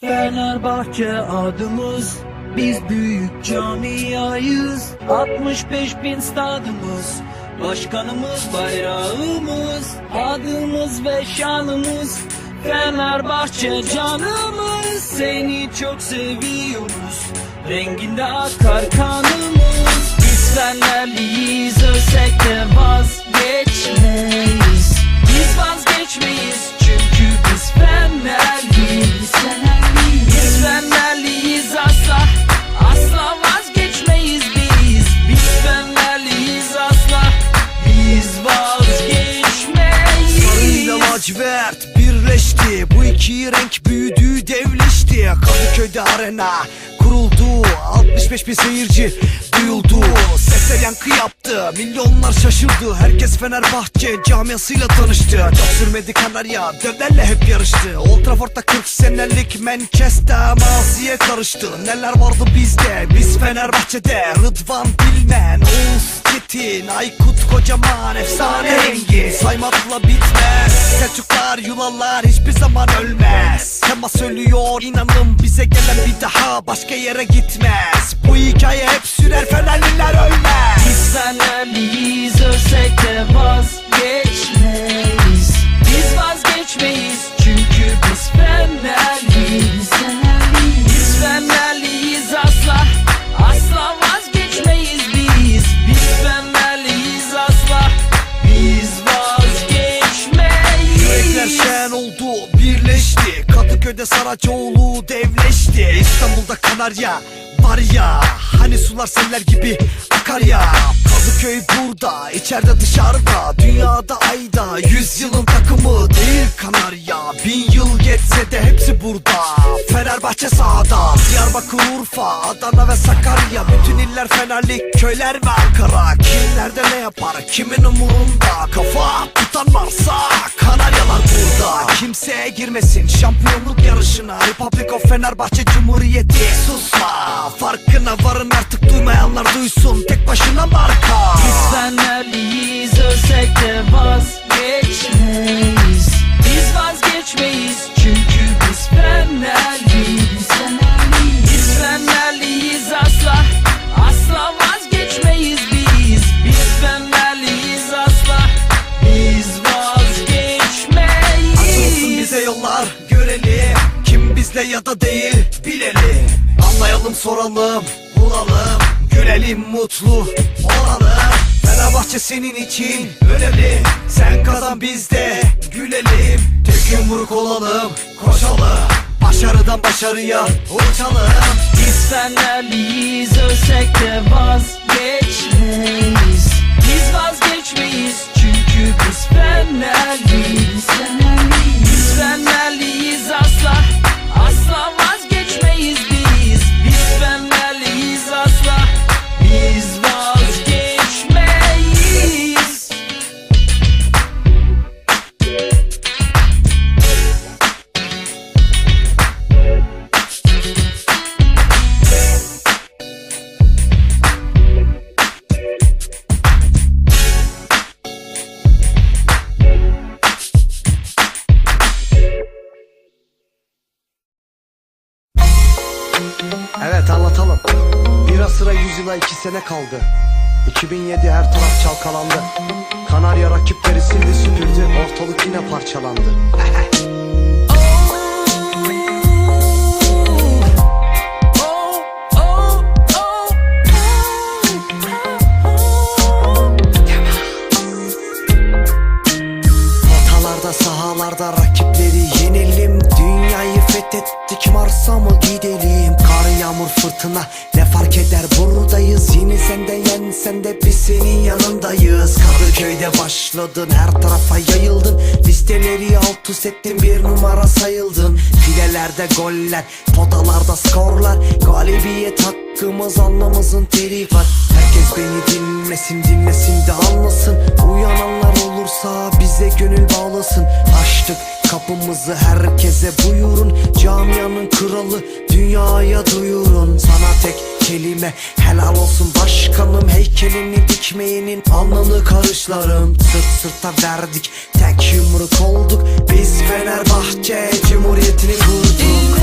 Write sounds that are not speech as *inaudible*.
Fenerbahçe adımız Biz büyük camiayız. 65 bin stadımız Başkanımız bayrağımız Adımız ve şanımız. Fenerbahçe canımız Seni çok seviyoruz. Renginde akar kanımız Biz Fenerliyiz ölsek de vazgeçmeyiz. Biz vazgeçmeyiz çünkü biz Fenerliyiz iki renk büyüdü devleşti. Kadıköy'de arena 65 bin seyirci. Duyuldu. Sesler yankı yaptı Milyonlar şaşırdı. Herkes Fenerbahçe camiasıyla tanıştı. Çok sürmedi Kanarya. Devlerle hep yarıştı. Old Trafford'da 40 senelik Manchester maziye karıştı. Neler vardı bizde? Biz Fenerbahçe'de. Rıdvan Bilmen Oğuz Çetin Aykut Kocaman Efsane rengi. Saymakla bitmez. Selçuklar Yunanlar hiçbir zaman ölmez. Tema söylüyor inanın bize gelen bir daha başka yere gitmez Bu hikaye hep sürer Fenerliler ölmez. Biz Fenerliyiz ölsek de vazgeçmeyiz. Biz vazgeçmeyiz çünkü biz Fenerliyiz. Biz Fenerliyiz asla Asla vazgeçmeyiz biz. Biz Fenerliyiz asla Biz Yürekler vazgeçmeyiz şen oldu birleşti. Kadıköy'de Saracoğlu devleşti. İstanbul'da Kanarya var ya Hani sular seller gibi akar ya. Kadıköy burada içeride dışarıda Dünyada ayda Yüzyılın takımı değil Kanarya Bin yıl geçse de hepsi burada. Fenerbahçe sahada Diyarbakır Urfa Adana ve Sakarya. Bütün iller Fenerlik köyler ve Ankara. Kim ne yapar kimin umurunda? Kafa tutan varsa Kanaryalar burada. Kimseye girmesin şampiyonluk yarışına. Republic of Fenerbahçe Cumhuriyeti. Susma farkına varın artık duymayanlar duysun. Tek başına marka. Biz Fenerliyiz ölsek de vazgeçmeyiz Bizle ya da değil bilelim. Anlayalım soralım bulalım. Gülelim mutlu olalım. Fenerbahçe senin için önemli. Sen kazan biz de gülelim. Tek yumruk olalım koşalım. Başarıdan başarıya uçalım. Biz Evet anlatalım. Bira sıra yüzyıla iki sene kaldı. 2007 her taraf çalkalandı. Kanarya rakipleri sildi süpürdü Ortalık yine parçalandı *laughs* sahalarda rakipleri yenelim. Dünyayı fethettik Mars'a mı gidelim? Kar yağmur fırtına ne fark eder? Buradayız Yeni sende yen sen de biz senin yanındayız. Kadıköy'de başladın her tarafa yayıldın. Listeleri alt üst ettin bir numara sayıldın. Filelerde goller potalarda skorlar. Galibiyet hakkımız alnımızın teri var. Herkes beni dinlesin dinlesin de anlasın. Uyananlar olursa bize gönül bağlasın. Açtık kapımızı herkese buyurun. Camianın kralı dünyaya duyurun. Sana tek kelime helal olsun başkanım. Heykelini dikmeyenin alnını karışlarım. Sırt sırta verdik tek yumruk olduk. Biz Fenerbahçe Cumhuriyeti'ni kurduk